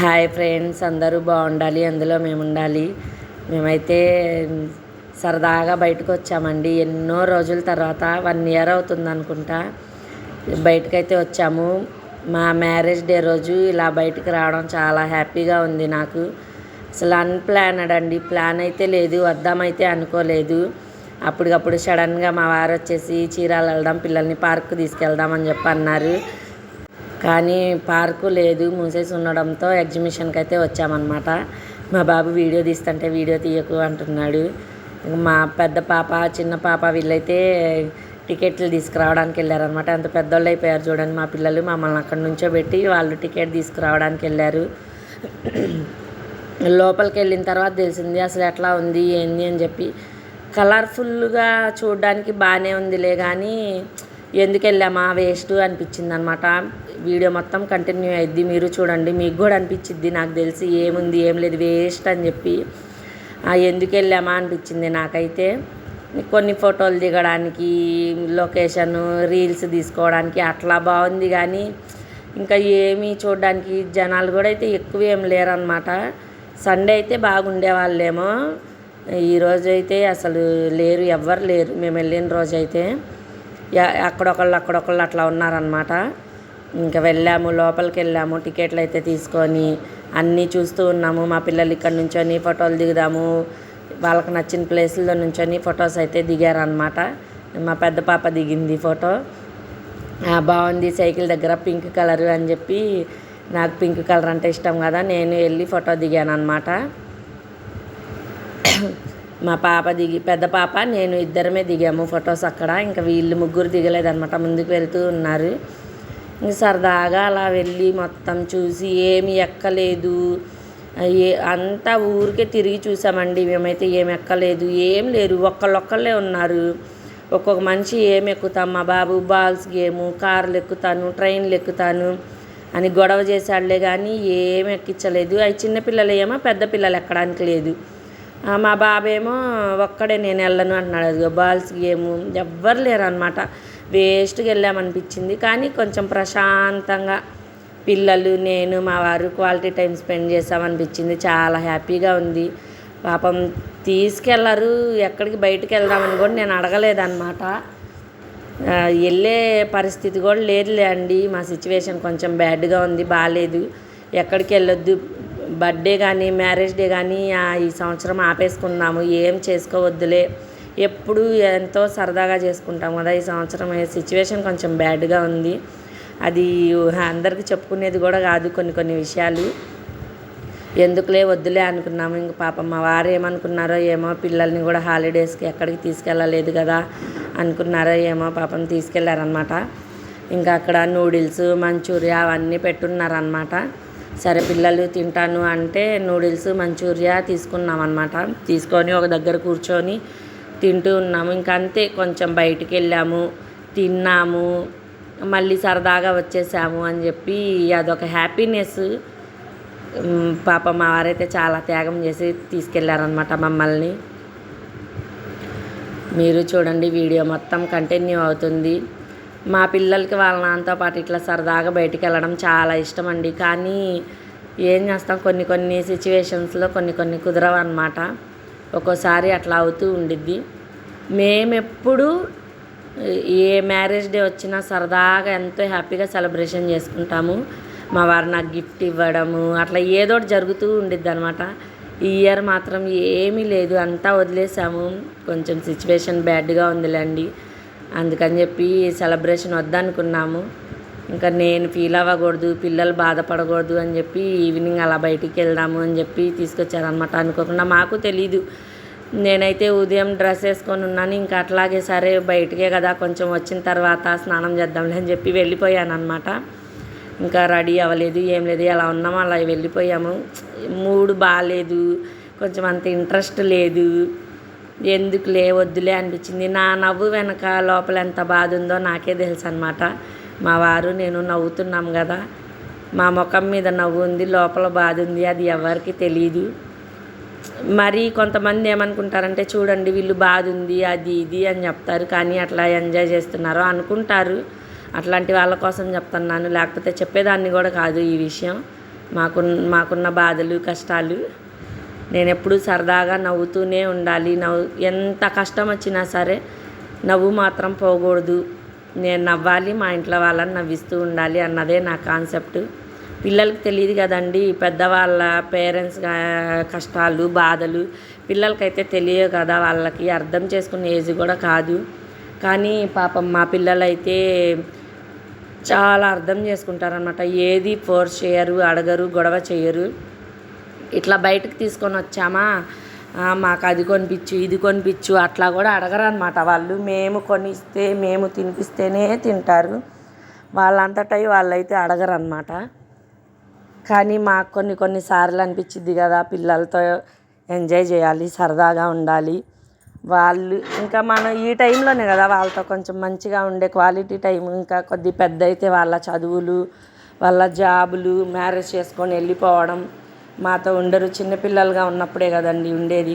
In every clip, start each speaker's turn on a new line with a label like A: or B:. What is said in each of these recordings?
A: Hi friends అందరూ బాగుండాలి అందులో మేము ఉండాలి మేమైతే సరదాగా బయటకు వచ్చామండి. ఎన్నో రోజుల తర్వాత వన్ ఇయర్ అవుతుంది అనుకుంటా బయటకైతే వచ్చాము. మా మ్యారేజ్ డే రోజు ఇలా బయటకు రావడం చాలా హ్యాపీగా ఉంది నాకు. అసలు అన్ప్లానడ్ అండి. ప్లాన్ అయితే లేదు వద్దామైతే అనుకోలేదు. అప్పటికప్పుడు సడన్గా మా వారు వచ్చేసి చీరాలు వెళ్దాం పిల్లల్ని పార్క్ తీసుకెళ్దాం అని చెప్పి అన్నారు. కానీ పార్కు లేదు మూసేసి ఉండడంతో ఎగ్జిబిషన్కి అయితే వచ్చామన్నమాట. మా బాబు వీడియో తీస్తుంటే వీడియో తీయకు అంటున్నాడు. మా పెద్ద పాప చిన్న పాప వీళ్ళైతే టికెట్లు తీసుకురావడానికి వెళ్ళారనమాట అంత పెద్దోళ్ళు అయిపోయారు చూడండి మా పిల్లలు మమ్మల్ని అక్కడి నుంచో పెట్టి వాళ్ళు టికెట్ తీసుకురావడానికి వెళ్ళారు లోపలికి వెళ్ళిన తర్వాత తెలిసింది అసలు ఎట్లా ఉంది ఏంది అని చెప్పి. కలర్ఫుల్గా చూడడానికి బాగానే ఉందిలే కానీ ఎందుకు వెళ్ళామా వేస్ట్ అనిపించింది అనమాట వీడియో మొత్తం కంటిన్యూ అయ్యిద్ది మీరు చూడండి. మీకు కూడా అనిపించిద్ది. నాకు తెలిసి ఏముంది ఏం లేదు. వేస్ట్ అని చెప్పి ఎందుకు వెళ్ళామా అనిపించింది నాకైతే. కొన్ని ఫోటోలు దిగడానికి లొకేషన్ రీల్స్ తీసుకోవడానికి అట్లా బాగుంది కానీ ఇంకా ఏమీ చూడడానికి జనాలు కూడా అయితే ఎక్కువ ఏం లేరనమాట. సండే అయితే బాగుండే వాళ్ళేమో ఈరోజు అయితే అసలు లేరు. ఎవ్వరు లేరు. మేము వెళ్ళిన రోజు అయితే. అక్కడొకళ్ళు అక్కడొకళ్ళు అట్లా ఉన్నారనమాట ఇంకా వెళ్ళాము లోపలికి వెళ్ళాము టికెట్లు అయితే తీసుకొని అన్నీ చూస్తూ ఉన్నాము. మా పిల్లలు ఇక్కడ నుంచొని ఫోటోలు దిగుదాము. వాళ్ళకి నచ్చిన ప్లేసుల్లో నుంచొని ఫొటోస్ అయితే దిగారనమాట మా పెద్ద పాప దిగింది ఫోటో. బాగుంది సైకిల్ దగ్గర పింక్ కలర్ అని చెప్పి నాకు పింక్ కలర్ అంటే ఇష్టం కదా నేను వెళ్ళి ఫోటో దిగాను అనమాట మా పాప దిగి పెద్ద పాప నేను ఇద్దరమే దిగాము ఫొటోస్ అక్కడ. ఇంకా వీళ్ళు ముగ్గురు దిగలేదనమాట ముందుకు వెళ్తూ ఉన్నారు. ఇంక సరదాగా అలా వెళ్ళి మొత్తం చూసి ఏమి ఎక్కలేదు. ఏ అంతా ఊరికే తిరిగి చూసామండి మేమైతే ఏం ఎక్కలేదు ఏం లేరు ఒక్కళ్ళొక్కళ్ళే ఉన్నారు. ఒక్కొక్క మనిషి ఏం ఎక్కుతాం మా బాబు బాల్స్ గేము కార్లు ఎక్కుతాను ట్రైన్లు ఎక్కుతాను అని గొడవ చేశాడులే కానీ ఏం ఎక్కించలేదు. అవి చిన్నపిల్లలు ఏమో పెద్ద పిల్లలు ఎక్కడానికి లేదు. మా బాబేమో ఒక్కడే నేను వెళ్ళను అంటున్నాడు. అదిగో బాల్స్ గేము ఎవ్వరు లేరనమాట వేస్ట్గా వెళ్ళామనిపించింది. కానీ కొంచెం ప్రశాంతంగా పిల్లలు నేను మా వారు క్వాలిటీ టైం స్పెండ్ చేసామనిపించింది. చాలా హ్యాపీగా ఉంది. పాపం తీసుకెళ్ళరు ఎక్కడికి బయటకు వెళ్దామని కూడా నేను అడగలేదన్నమాట. వెళ్ళే పరిస్థితి కూడా లేదులే అండి. మా సిచ్యువేషన్ కొంచెం బ్యాడ్గా ఉంది. బాగాలేదు ఎక్కడికి వెళ్ళొద్దు. బర్త్డే కానీ మ్యారేజ్ డే కానీ ఈ సంవత్సరం ఆపేసుకున్నాము ఏం చేసుకోవద్దులే. ఎప్పుడు ఎంతో సరదాగా చేసుకుంటాం కదా ఈ సంవత్సరం. సిచ్యువేషన్ కొంచెం బ్యాడ్గా ఉంది. అది అందరికీ చెప్పుకునేది కూడా కాదు కొన్ని కొన్ని విషయాలు. ఎందుకులే వద్దులే అనుకున్నాము. ఇంక పాపం మా వారు ఏమనుకున్నారో ఏమో పిల్లల్ని కూడా హాలిడేస్కి ఎక్కడికి తీసుకెళ్ళలేదు కదా అనుకున్నారో ఏమో పాపం తీసుకెళ్ళారనమాట ఇంకా అక్కడ నూడిల్స్ మంచూరియా అవన్నీ పెట్టున్నారనమాట సరే పిల్లలు తింటాను అంటే నూడిల్స్ మంచూరియా తీసుకున్నాం అనమాట తీసుకొని ఒక దగ్గర కూర్చొని తింటూ ఉన్నాము. ఇంకా అంతే కొంచెం బయటికి వెళ్ళాము తిన్నాము మళ్ళీ సరదాగా వచ్చేసాము అని చెప్పి అదొక హ్యాపీనెస్. పాప మా వారైతే చాలా త్యాగం చేసి తీసుకెళ్ళారనమాట మమ్మల్ని. మీరు చూడండి వీడియో మొత్తం కంటిన్యూ అవుతుంది. మా పిల్లలకి వాళ్ళ నాన్నతో పాటు ఇట్లా సరదాగా బయటికి వెళ్ళడం చాలా ఇష్టం అండి కానీ ఏం చేస్తాం? కొన్ని కొన్ని సిచ్యువేషన్స్లో కొన్ని కొన్ని కుదరవు అనమాట ఒక్కోసారి అట్లా అవుతూ ఉండిద్ది. మేమెప్పుడు ఏ మ్యారేజ్ డే వచ్చినా సరదాగా ఎంతో హ్యాపీగా సెలబ్రేషన్ చేసుకుంటాము. మా వారు నాకు గిఫ్ట్ ఇవ్వడము అట్లా ఏదో ఒకటి జరుగుతూ ఉండిద్ది అనమాట ఈ ఇయర్ మాత్రం ఏమీ లేదు. అంతా వదిలేసాము. కొంచెం సిచ్యువేషన్ బ్యాడ్గా ఉందిలేండి. అందుకని చెప్పి సెలబ్రేషన్ వద్దనుకున్నాము. ఇంకా నేను ఫీల్ అవ్వకూడదు పిల్లలు బాధపడకూడదు అని చెప్పి ఈవినింగ్ అలా బయటికి వెళ్దాము అని చెప్పి తీసుకొచ్చారనమాట అనుకోకుండా మాకు తెలీదు. నేనైతే ఉదయం డ్రెస్ వేసుకొని ఉన్నాను ఇంకా అట్లాగే సరే బయటికే కదా కొంచెం వచ్చిన తర్వాత స్నానం చేద్దాంలే అని చెప్పి వెళ్ళిపోయాను అనమాట ఇంకా రెడీ అవ్వలేదు ఏం లేదు ఎలా ఉన్నామో అలా వెళ్ళిపోయాము. మూడు బాగాలేదు కొంచెం అంత ఇంట్రెస్ట్ లేదు. ఎందుకులే వద్దులే అనిపించింది. నా నవ్వు వెనక లోపల ఎంత బాధ ఉందో నాకే తెలుసు అనమాట మా వారు నేను నవ్వుతున్నాం కదా. మా ముఖం మీద నవ్వు ఉంది లోపల బాధ ఉంది అది ఎవరికి తెలియదు మరి కొంతమంది ఏమనుకుంటారంటే చూడండి వీళ్ళు బాధ ఉంది అది ఇది అని చెప్తారు. కానీ అట్లా ఎంజాయ్ చేస్తున్నారో అనుకుంటారు. అట్లాంటి వాళ్ళ కోసం చెప్తున్నాను. లేకపోతే చెప్పేదాన్ని కూడా కాదు ఈ విషయం. మాకు మాకున్న బాధలు కష్టాలు నేను ఎప్పుడూ సరదాగా నవ్వుతూనే ఉండాలి. నవ్వు ఎంత కష్టం వచ్చినా సరే నవ్వు మాత్రం పోకూడదు. నేను నవ్వాలి మా ఇంట్లో వాళ్ళని నవ్విస్తూ ఉండాలి అన్నదే నా కాన్సెప్ట్. పిల్లలకి తెలియదు కదండి పెద్దవాళ్ళ పేరెంట్స్ కష్టాలు బాధలు పిల్లలకైతే తెలియదు కదా వాళ్ళకి అర్థం చేసుకునే ఏజ్ కూడా కాదు. కానీ పాపం మా పిల్లలైతే చాలా అర్థం చేసుకుంటారనమాట ఏది ఫోర్స్ చేయరు అడగరు గొడవ చేయరు. ఇట్లా బయటకు తీసుకొని వచ్చామా? మాకు అది కొనిపించు ఇది కొనిపించు అట్లా కూడా అడగరు అనమాట వాళ్ళు. మేము కొనిస్తే మేము తినిపిస్తేనే తింటారు. వాళ్ళంతటై వాళ్ళైతే అడగరు అనమాట కానీ మాకు కొన్ని కొన్నిసార్లు అనిపించింది కదా పిల్లలతో ఎంజాయ్ చేయాలి సరదాగా ఉండాలి. వాళ్ళు ఇంకా మనం ఈ టైంలోనే కదా వాళ్ళతో కొంచెం మంచిగా ఉండే క్వాలిటీ టైం. ఇంకా కొద్ది పెద్ద అయితే వాళ్ళ చదువులు వాళ్ళ జాబులు మ్యారేజ్ చేసుకొని వెళ్ళిపోవడం. మాతో ఉండరు. చిన్నపిల్లలుగా ఉన్నప్పుడే కదండి ఉండేది.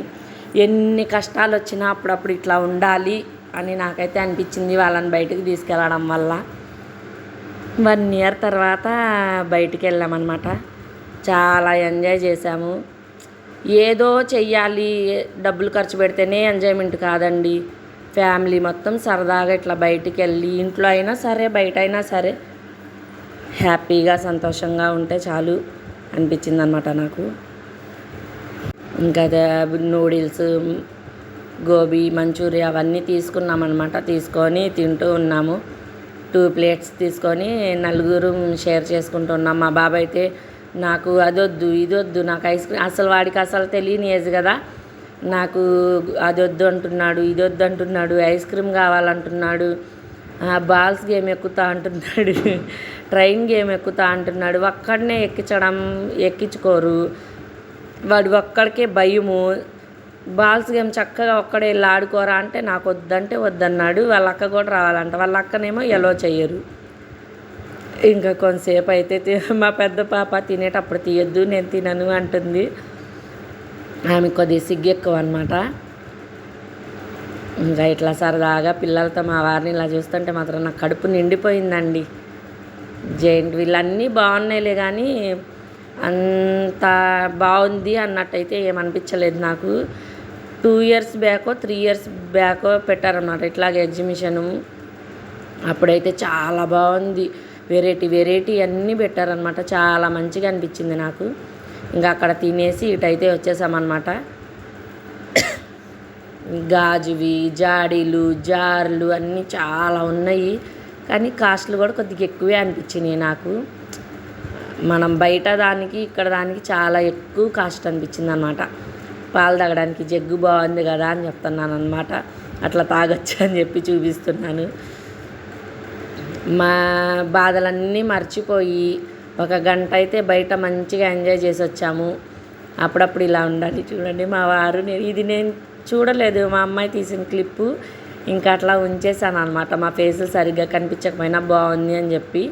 A: ఎన్ని కష్టాలు వచ్చినా అప్పుడప్పుడు ఇట్లా ఉండాలి అని నాకైతే అనిపించింది వాళ్ళని బయటకు తీసుకెళ్ళడం వల్ల. వన్ ఇయర్ తర్వాత బయటికి వెళ్ళామన్నమాట. చాలా ఎంజాయ్ చేసాము ఏదో చెయ్యాలి డబ్బులు ఖర్చు పెడితేనే ఎంజాయ్మెంట్ కాదండి. ఫ్యామిలీ మొత్తం సరదాగా ఇట్లా బయటికి వెళ్ళి ఇంట్లో అయినా సరే బయట అయినా సరే హ్యాపీగా సంతోషంగా ఉంటే చాలు. అనిపించింది అనమాట నాకు. ఇంకా నూడిల్స్ గోబీ మంచూరియా అవన్నీ తీసుకున్నామన్నమాట. తీసుకొని తింటూ ఉన్నాము. టూ ప్లేట్స్ తీసుకొని నలుగురు షేర్ చేసుకుంటున్నాం మా బాబాయ్ అయితే నాకు అదొద్దు ఇదొద్దు నాకు ఐస్ క్రీమ్ అసలు వాడికి అసలు తెలియని ఏజ్ కదా. నాకు అదొద్దు అంటున్నాడు ఇదొద్దు అంటున్నాడు ఐస్ క్రీమ్ కావాలంటున్నాడు బాల్స్ గేమ్ ఎక్కుతా అంటున్నాడు. ట్రైన్ గేమ్ ఎక్కుతా అంటున్నాడు. ఒక్కడనే ఎక్కించడం ఎక్కించుకోరు. వాడు ఒక్కడికే భయము. బాల్స్ గేమ్ చక్కగా ఒక్కడే వెళ్ళి ఆడుకోరా అంటే నాకు వద్దంటే వద్దన్నాడు. వాళ్ళ అక్క కూడా రావాలంట. వాళ్ళ అక్కనేమో ఎలో చేయరు. ఇంకా కొంతసేపు అయితే మా పెద్ద పాప తినేటప్పుడు తీయద్దు నేను తినను అంటుంది. ఆమె కొద్దిగా సిగ్గు ఎక్కువ అనమాట ఇంకా ఇట్లా సరదాగా పిల్లలతో మా వారిని ఇలా చూస్తుంటే మాత్రం నాకు కడుపు నిండిపోయిందండి. జైంట్ వీళ్ళన్నీ బాగున్నాయిలే కానీ అంత బాగుంది అన్నట్టయితే ఏమనిపించలేదు నాకు. టూ ఇయర్స్ బ్యాకో త్రీ ఇయర్స్ బ్యాకో పెట్టారన్నమాట ఇట్లాగే ఎగ్జిబిషను. అప్పుడైతే చాలా బాగుంది. వెరైటీ వెరైటీ అన్నీ పెట్టారనమాట చాలా మంచిగా అనిపించింది నాకు. ఇంకా అక్కడ తినేసి ఇటైతే వచ్చేసామన్నమాట. గాజువి జాడీలు జార్లు అన్నీ చాలా ఉన్నాయి. కానీ కాస్ట్లు కూడా కొద్దిగా ఎక్కువే అనిపించినాయి నాకు. మనం బయట దానికి ఇక్కడ దానికి చాలా ఎక్కువ కాస్ట్ అనిపించింది అనమాట పాలు తాగడానికి జగ్గు బాగుంది కదా అని చెప్తున్నాను అనమాట అట్లా తాగొచ్చు అని చెప్పి చూపిస్తున్నాను. మా బాధలన్నీ మర్చిపోయి ఒక గంట అయితే బయట మంచిగా ఎంజాయ్ చేసి వచ్చాము. అప్పుడప్పుడు ఇలా ఉండాలి చూడండి మా వారు నేను ఇది నేను చూడలేదు. మా అమ్మాయి తీసిన క్లిప్పు ఇంకా అట్లా ఉంచేసాను అనమాట మా ఫేసులు సరిగ్గా కనిపించకపోయినా బాగుంది అని చెప్పి.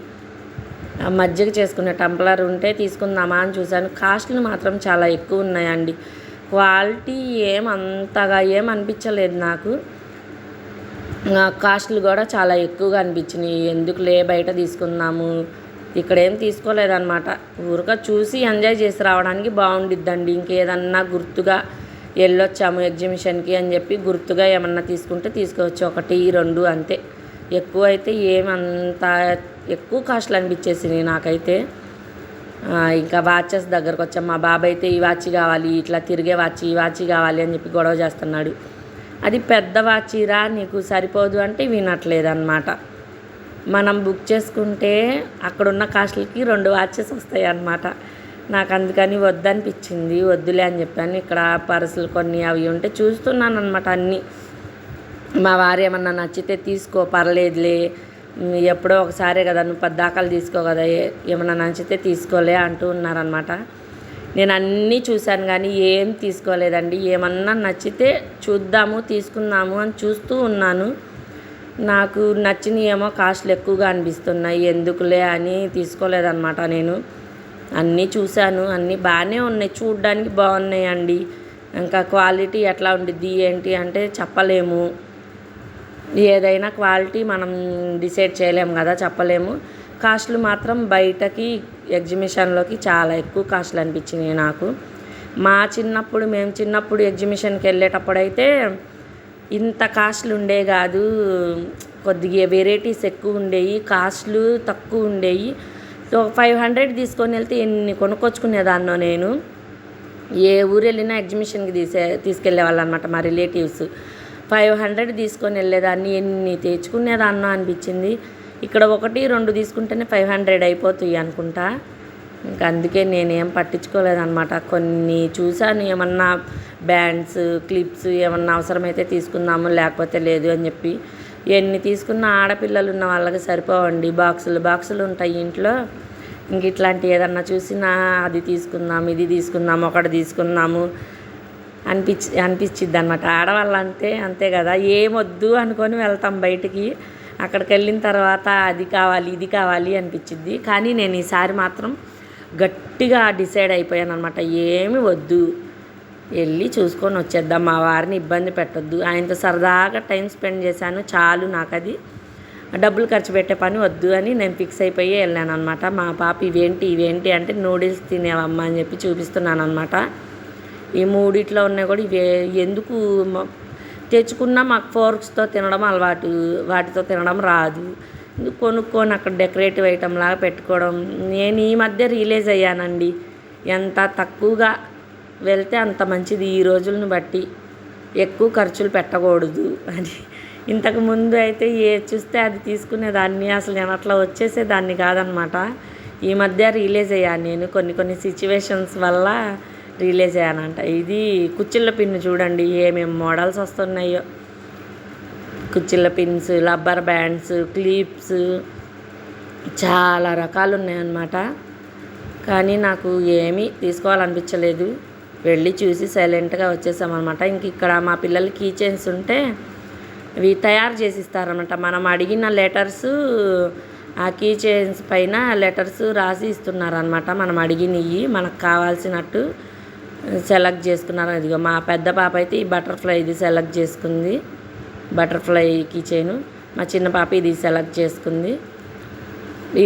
A: మజ్జిగ చేసుకునే టంప్లర్ ఉంటే తీసుకుందామా అని చూశాను. కాస్ట్లు మాత్రం చాలా ఎక్కువ ఉన్నాయండి. క్వాలిటీ ఏం అంతగా ఏం అనిపించలేదు నాకు. కాస్ట్లు కూడా చాలా ఎక్కువగా అనిపించినాయి. ఎందుకులే బయట తీసుకుందాము? ఇక్కడ ఏం తీసుకోలేదన్నమాట. ఊరిక చూసి ఎంజాయ్ చేసి రావడానికి బాగుండిద్దండి. ఇంకేదన్నా గుర్తుగా వెళ్ళొచ్చాము ఎగ్జిబిషన్కి అని చెప్పి గుర్తుగా ఏమన్నా తీసుకుంటే తీసుకోవచ్చు. ఒకటి రెండు అంతే. ఎక్కువ అయితే ఏమంత ఎక్కువ కాస్ట్లు అనిపించేసినాయి నాకైతే. ఇంకా వాచెస్ దగ్గరకు వచ్చాం. మా బాబాయ్ అయితే ఈ వాచ్ కావాలి ఇట్లా తిరిగే వాచ్ ఈ వాచ్ కావాలి అని చెప్పి గొడవ చేస్తున్నాడు. అది పెద్ద వాచిరా నీకు సరిపోదు అంటే వినట్లేదన్నమాట. మనం బుక్ చేసుకుంటే అక్కడున్న కాస్ట్లకి రెండు వాచెస్ వస్తాయి అన్నమాట నాకు అందుకని వద్దనిపించింది. వద్దులే అని చెప్పాను. ఇక్కడ పరసలు కొన్ని అవి ఉంటే చూస్తున్నాను అనమాట అన్నీ. మా వారు ఏమన్నా నచ్చితే తీసుకో పర్లేదులే. ఎప్పుడో ఒకసారే కదా నువ్వు పద్దాకాలు తీసుకో కదా ఏమన్నా నచ్చితే తీసుకోలే అంటూ ఉన్నారనమాట నేను అన్నీ చూశాను కానీ ఏం తీసుకోలేదండి. ఏమన్నా నచ్చితే చూద్దాము తీసుకుందాము అని చూస్తూ ఉన్నాను. నాకు నచ్చినవి ఏమో కాస్ట్లు ఎక్కువగా అనిపిస్తున్నాయి. ఎందుకులే అని తీసుకోలేదన్నమాట నేను. అన్నీ చూశాను అన్నీ బాగానే ఉన్నాయి. చూడ్డానికి బాగున్నాయండి. ఇంకా క్వాలిటీ ఎట్లా ఉండిద్ది ఏంటి అంటే చెప్పలేము. ఏదైనా క్వాలిటీ మనం డిసైడ్ చేయలేము కదా చెప్పలేము. కాస్ట్లు మాత్రం బయటకి ఎగ్జిబిషన్లోకి చాలా ఎక్కువ కాస్ట్లు అనిపించినాయి నాకు. మా చిన్నప్పుడు మేము చిన్నప్పుడు ఎగ్జిబిషన్కి వెళ్ళేటప్పుడైతే ఇంత కాస్ట్లు ఉండే కాదు. కొద్దిగా వెరైటీస్ ఎక్కువ ఉండేవి కాస్ట్లు తక్కువ ఉండేవి ఒక ఫైవ్ హండ్రెడ్ తీసుకొని వెళ్తే ఎన్ని కొనుక్కొచ్చుకునేదాన్నో నేను. ఏ ఊరు వెళ్ళినా ఎగ్జిబిషన్కి తీసే తీసుకెళ్ళే వాళ్ళు అనమాట మా రిలేటివ్స్. ఫైవ్ హండ్రెడ్ తీసుకొని వెళ్ళేదాన్ని ఎన్ని తెచ్చుకునేదాన్నో అనిపించింది. ఇక్కడ ఒకటి రెండు తీసుకుంటేనే ఫైవ్ హండ్రెడ్ అయిపోతాయి అనుకుంటా. ఇంకా అందుకే నేనేం పట్టించుకోలేదన్నమాట కొన్ని చూశాను ఏమన్నా బ్యాండ్స్ క్లిప్స్ ఏమన్నా అవసరమైతే తీసుకుందాము లేకపోతే లేదు అని చెప్పి. ఎన్ని తీసుకున్న ఆడపిల్లలు ఉన్న వాళ్ళకి సరిపోవండి. బాక్సులు బాక్సులు ఉంటాయి ఇంట్లో. ఇంక ఇట్లాంటి ఏదన్నా చూసినా అది తీసుకుందాం ఇది తీసుకుందాం ఒకటి తీసుకుందాము అనిపించి అనిపించిద్ది అనమాట ఆడవాళ్ళంతే అంతే కదా. ఏమొద్దు అనుకొని వెళ్తాం బయటికి. అక్కడికి వెళ్ళిన తర్వాత అది కావాలి ఇది కావాలి అనిపించిద్ది కానీ నేను ఈసారి మాత్రం గట్టిగా డిసైడ్ అయిపోయాను అనమాట ఏమి వద్దు. వెళ్ళి చూసుకొని వచ్చేద్దాం. మా వారిని ఇబ్బంది పెట్టొద్దు. ఆయనతో సరదాగా టైం స్పెండ్ చేశాను. చాలు నాకు అది డబ్బులు ఖర్చు పెట్టే పని వద్దు అని నేను ఫిక్స్ అయిపోయి వెళ్ళాను అనమాట మా పాప ఇవేంటి ఇవేంటి అంటే నూడిల్స్ తినేవమ్మా అని చెప్పి చూపిస్తున్నాను అనమాట ఈ మూడిట్లో ఉన్నాయి కూడా ఇవే. ఎందుకు తెచ్చుకున్నా మాకు ఫోర్క్స్తో తినడం అలవాటు వాటితో తినడం రాదు. కొనుక్కొని అక్కడ డెకరేటివ్ ఐటమ్ లాగా పెట్టుకోవడం? నేను ఈ మధ్య రియలైజ్ అయ్యానండి. ఎంత తక్కువగా వెళ్తే అంత మంచిది ఈ రోజులను బట్టి. ఎక్కువ ఖర్చులు పెట్టకూడదు అని. ఇంతకు ముందు అయితే ఏ చూస్తే అది తీసుకునేదాన్ని అసలు నేను అట్లా వచ్చేసేదాన్ని కాదనమాట. ఈ మధ్య రియలైజ్ అయ్యాను నేను కొన్ని కొన్ని సిచ్యువేషన్స్ వల్ల రియలైజ్ అయ్యానంట. ఇది కుచ్చిళ్ళ పిన్ను చూడండి ఏమేమి మోడల్స్ వస్తున్నాయో. కుచ్చిళ్ళ పిన్స్ రబ్బర్ బ్యాండ్స్ క్లిప్స్ చాలా రకాలు ఉన్నాయన్నమాట. కానీ నాకు ఏమీ తీసుకోవాలనిపించలేదు. వెళ్ళి చూసి సైలెంట్గా వచ్చేసామన్నమాట. ఇంక ఇక్కడ మా పిల్లలకి కీ చైన్స్ ఉంటే ఇవి తయారు చేసి ఇస్తారనమాట మనం అడిగిన లెటర్స్ ఆ కీ చైన్స్ పైన లెటర్స్ రాసి ఇస్తున్నారనమాట మనం అడిగినవి మనకు కావాల్సినట్టు సెలెక్ట్ చేసుకున్నారు. ఇదిగో మా పెద్ద పాప అయితే ఈ బటర్ఫ్లై ఇది సెలెక్ట్ చేసుకుంది. బటర్ఫ్లై కీ చైన్ మా చిన్న పాప ఇది సెలెక్ట్ చేసుకుంది.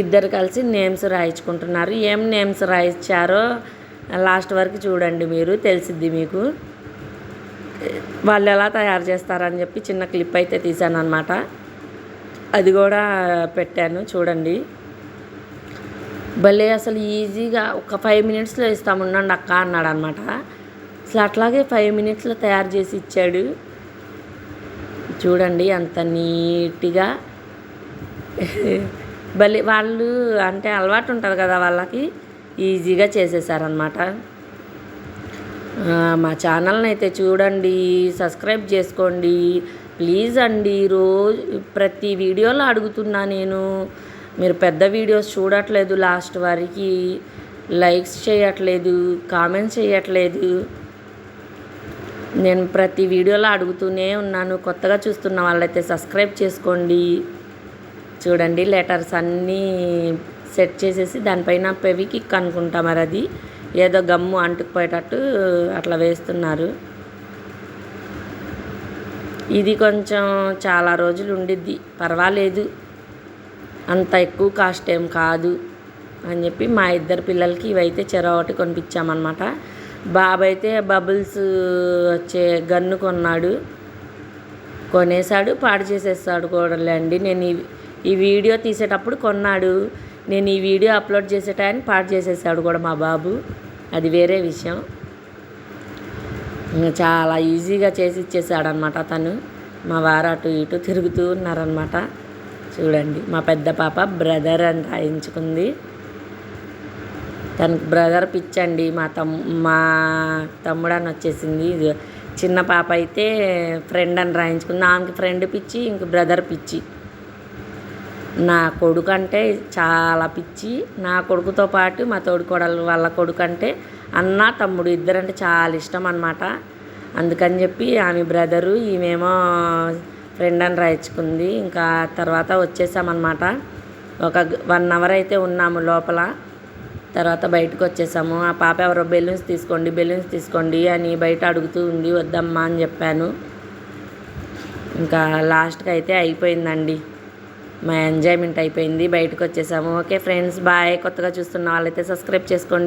A: ఇద్దరు కలిసి నేమ్స్ రాయించుకుంటున్నారు. ఏం నేమ్స్ రాయించారో లాస్ట్ వరకు చూడండి మీరు తెలిసిద్ది మీకు. వాళ్ళు ఎలా తయారు చేస్తారని చెప్పి చిన్న క్లిప్ అయితే తీశాను అనమాట అది కూడా పెట్టాను చూడండి. భలే అసలు ఈజీగా ఒక ఫైవ్ మినిట్స్లో ఇస్తాము అక్క అన్నాడు అనమాట అసలు అట్లాగే ఫైవ్ మినిట్స్లో తయారు చేసి ఇచ్చాడు. చూడండి అంత నీట్గా. భలే వాళ్ళు అంటే అలవాటు ఉంటుంది కదా వాళ్ళకి. ఈజీగా చేసేసారనమాట మా ఛానల్ని అయితే చూడండి సబ్స్క్రైబ్ చేసుకోండి ప్లీజ్ అండి రోజు ప్రతి వీడియోలో అడుగుతున్నా నేను. మీరు పెద్ద వీడియోస్ చూడట్లేదు లాస్ట్ వారికి లైక్స్ చేయట్లేదు కామెంట్స్ చేయట్లేదు. నేను ప్రతి వీడియోలో అడుగుతూనే ఉన్నాను. కొత్తగా చూస్తున్న వాళ్ళైతే సబ్స్క్రైబ్ చేసుకోండి. చూడండి లెటర్స్ అన్నీ సెట్ చేసేసి దానిపైన పెవికి అనుకుంటా మరి అది. ఏదో గమ్ము అంటుకుపోయేటట్టు అట్లా వేస్తున్నారు. ఇది కొంచెం చాలా రోజులు ఉండిద్ది. పర్వాలేదు. అంత ఎక్కువ కాస్ట్ ఏం కాదు అని చెప్పి మా ఇద్దరు పిల్లలకి ఇవైతే చెరొకటి కొనిపించామన్నమాట. బాబు అయితే బబుల్స్ వచ్చే గన్ను కొన్నాడు. కొనేసాడు పాడు చేసేస్తాడు కూడా అండి నేను ఈ ఈ వీడియో తీసేటప్పుడు కొన్నాడు. నేను ఈ వీడియో అప్లోడ్ చేసే టైం పాడు చేసేసాడు కూడా మా బాబు. అది వేరే విషయం. చాలా ఈజీగా చేసి ఇచ్చేసాడు అనమాట తను. మా వారు అటు ఇటు తిరుగుతూ ఉన్నారనమాట చూడండి మా పెద్ద పాప బ్రదర్ అని రాయించుకుంది. తనకు బ్రదర్ పిచ్చండి మా తమ్ మా తమ్ముడు అని వచ్చేసింది. ఇది చిన్న పాప అయితే ఫ్రెండ్ అని రాయించుకుంది. ఆమెకి ఫ్రెండ్ పిచ్చి ఇంక బ్రదర్ పిచ్చి. నా కొడుకు అంటే చాలా పిచ్చి. నా కొడుకుతో పాటు మా తోడుకోడలు వాళ్ళ కొడుకు అంటే అన్న తమ్ముడు ఇద్దరంటే చాలా ఇష్టం అనమాట అందుకని చెప్పి ఆమె బ్రదరు ఈమెమో ఫ్రెండ్ అని రాయించుకుంది. ఇంకా తర్వాత వచ్చేసామన్నమాట. ఒక వన్ అవర్ అయితే ఉన్నాము లోపల. తర్వాత బయటకు వచ్చేసాము. ఆ పాప ఎవరో బెలూన్స్ తీసుకోండి బెలూన్స్ తీసుకోండి అని బయట అడుగుతూ ఉంది. వద్దమ్మా అని చెప్పాను. ఇంకా లాస్ట్కి అయితే అయిపోయిందండి. మా ఎంజాయ్మెంట్ అయిపోయింది బయటకు వచ్చేసాము. Okay friends bye. కొత్తగా చూస్తున్న వాళ్ళైతే సబ్స్క్రైబ్ చేసుకోండి.